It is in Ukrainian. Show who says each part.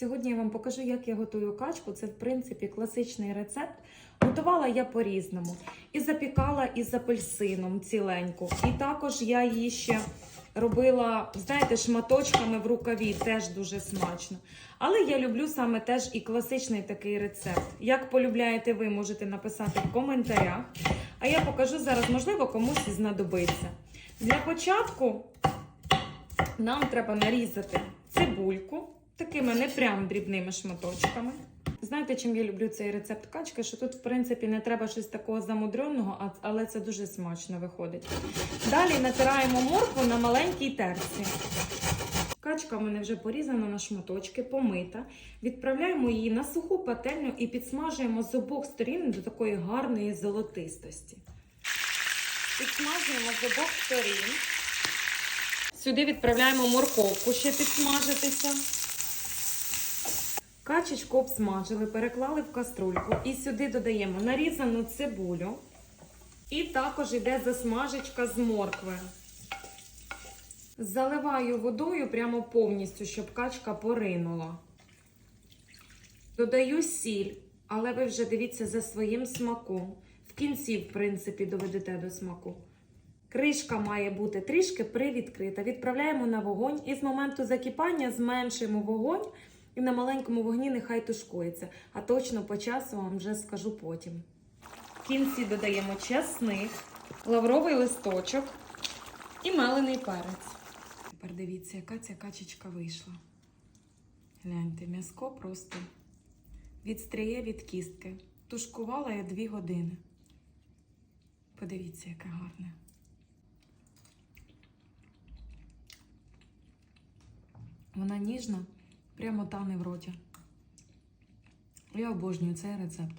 Speaker 1: Сьогодні я вам покажу, як я готую качку. Це, в принципі, класичний рецепт. Готувала я по-різному. І запікала із апельсином ціленьку. І також я її ще робила, знаєте, шматочками в рукаві, теж дуже смачно. Але я люблю саме теж і класичний такий рецепт. Як полюбляєте ви, можете написати в коментарях. А я покажу зараз, можливо, комусь і знадобиться. Для початку нам треба нарізати цибульку такими не прям дрібними шматочками. Знаєте, чим я люблю цей рецепт качки? Що тут, в принципі, не треба щось такого замудреного, але це дуже смачно виходить. Далі натираємо моркву на маленькій терці. Качка в мене вже порізана на шматочки, помита. Відправляємо її на суху пательню і підсмажуємо з обох сторін до такої гарної золотистості. Підсмажуємо з обох сторін. Сюди відправляємо морковку ще підсмажитися. Качечку обсмажили, переклали в каструльку і сюди додаємо нарізану цибулю. І також йде засмажечка з моркви. Заливаю водою прямо повністю, щоб качка поринула. Додаю сіль, але ви вже дивіться за своїм смаком. В кінці, в принципі, доведете до смаку. Кришка має бути трішки привідкрита. Відправляємо на вогонь і з моменту закипання зменшуємо вогонь і на маленькому вогні нехай тушкується. А точно по часу вам вже скажу потім. В кінці додаємо чесник, лавровий листочок і мелений перець. Тепер дивіться, яка ця качечка вийшла. Гляньте, м'язко просто відстріє від кістки. Тушкувала я 2 години. Подивіться, яке гарне. Вона ніжна, прямо тане в роті. Я обожнюю цей рецепт.